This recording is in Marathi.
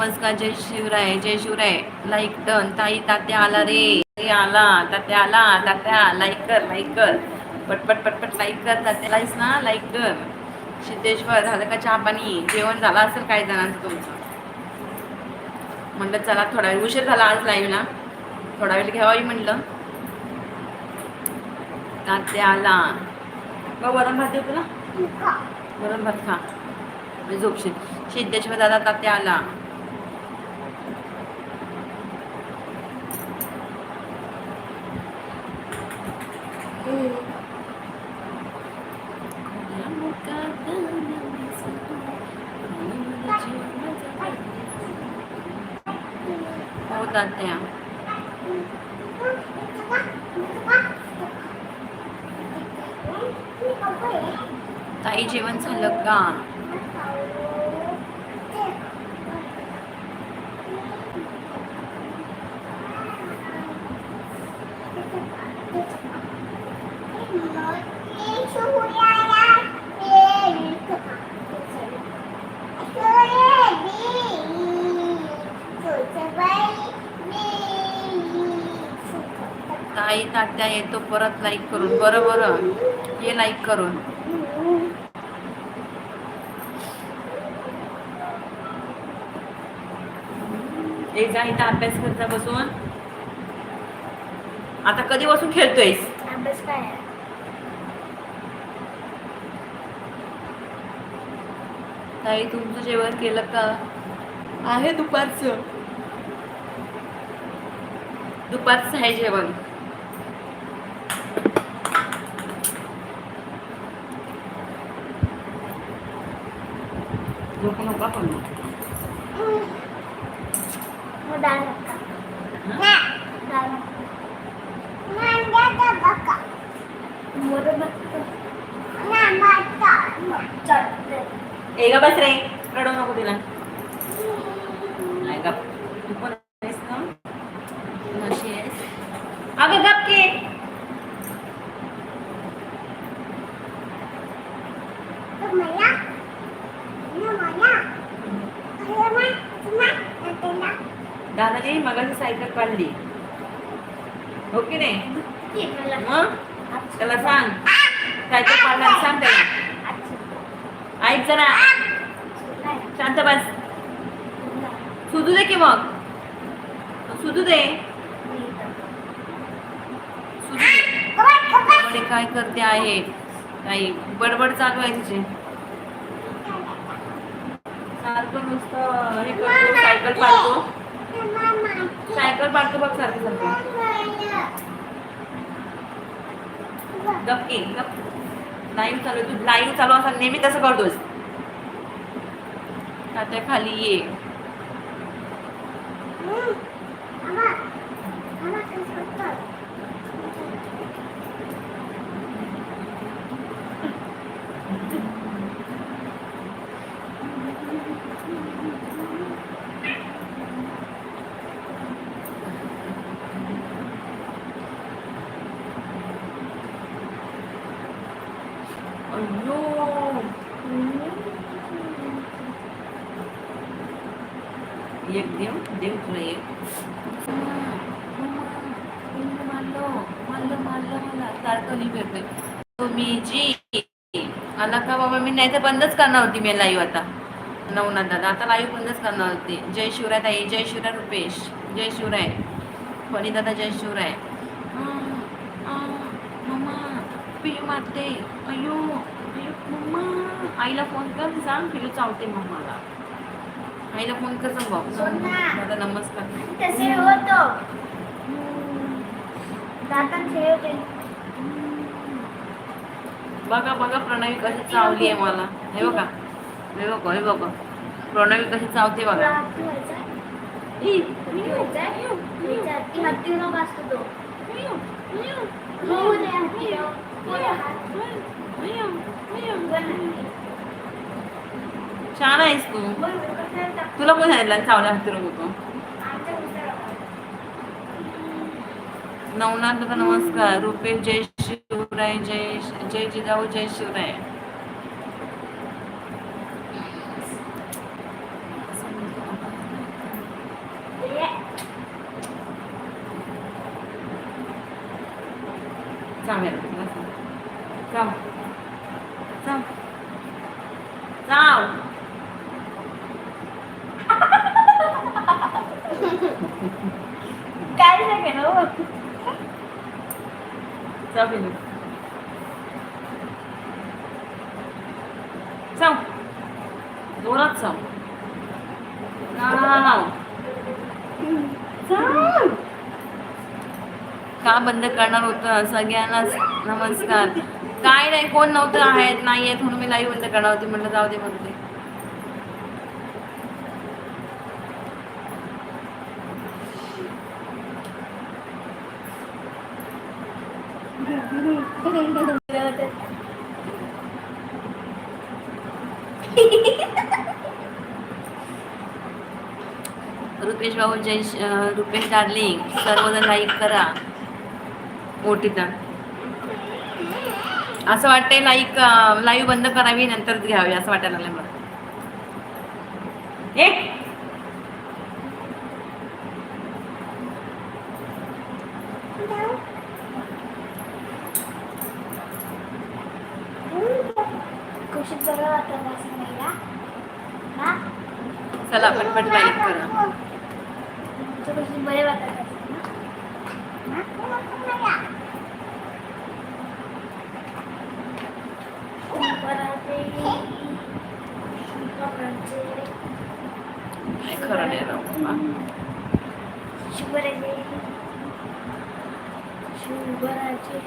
नमस्कार जय शिवराय जय शिवराय लाईक डन ताई तात्या आला रे. आला तात्या आला तात्या लाईक कर लाईक कर. पटपट पटपट लाईक कर तात्या. लाईस ना लाईक कर. सिद्धेश्वर झालं का चहा पाणी जेवण झालं असेल काही जणांचं तुमचं. म्हणलं चला थोडा वेळ उशीर झाला आज लाईव्हला थोडा वेळ घ्यावाही म्हणलं. तात्या आला. बघ वरण भात देऊ तुला? वरण भात खा. झोपशील. सिद्धेश्वर दादा तात्या आला. हो तात्या ताई जेवण झालं का? ताई तात्या येतो परत लाईक करून. बरं बरं. ये लाईक करून. एक जा इथं अभ्यास करता बसून. आता कधी बसून खेळतोयस? अभ्यास काय ताई तुमचं जेवण केलं का? आहे दुपारचं. दुपारचं आहे जेवण. झोपू नका पण. मग डाळ नका हं? डाळ नका बरोबर चल ए ग बस रे रडू नको तिला नाही गप तू पण आहेस ना तू अशी आहेस अगं गप की दादाने मगाची सायकल काढली हो की नाही मग त्याला सांग सायकल काढला सांग त्याला ऐक जरा. शांत बस. सुधू दे की मग. सुधू दे. सुधू दे. काय करते आहे? काही बडबड चालू आहे तिचे. सारखं नुसतं हे करतो सायकल पाडतो. सायकल पाडतो बघ सारखं सारखं. गप गप लाईव्ह चालू आहे. तू लाईव्ह चालू असा नेहमी तसं करतोस आता खाली ये अय्यो. एक देव देव तुला एक. मारलं मारलं मारलं मला सारखं नाही तुम्ही जी आला का बाबा? मी नाही तर बंदच करणार होती मी लाईव्ह आता. नवनाथ दादा आता लाईव्ह बंदच करणार होती. जय शिवराय ताई जय शिवराय रुपेश जय शिवराय. फणी दादा जय शिवराय. पिलू मारते अयो अयो मम्मा आईला फोन कर सांग पिलू चावते मम्माला. आईला फोन कर सांग बाबा. नमस्कार. तसे होतो. बघा बघा प्रणवी कशी चावली आहे मला. हे बघा. हे बघा हे बघा. प्रणवी कशी चावते बघा. हत्ती छान आहेस तू. तुला कोण सांगितलं चावला हातूर होतो? नवनाथला नमस्कार. रुपेश जय शिवराय जय जय जिजाऊ जय शिवराय. चांगलं. काय सांगेल हो चाव पिलू चाव जोरात का बंद करणार होतं? सगळ्यांनाच नमस्कार. काय नाही कोण नव्हतं आहेत नाही आहेत म्हणून मी लाईव्ह बंद करणार होती. म्हटलं जाऊ दे म्हणते रुपेश भाऊ जय रुपेश डार्लिंग सर्वजण लाईक करा. मोठी तर असं वाटतंय लाईक लाईव्ह बंद करावी नंतर घ्यावी असं वाटायला लागलं मला. एक कुशीत बरं वाटत असं नाही का हा चला पटपट लाईक करा तुमचं कुशीत बरे वाटत असेल ना हा? शुभरात्री. शुभरात्री. काय खरं नाही राव बाबा. शुभरात्री शुभरात्री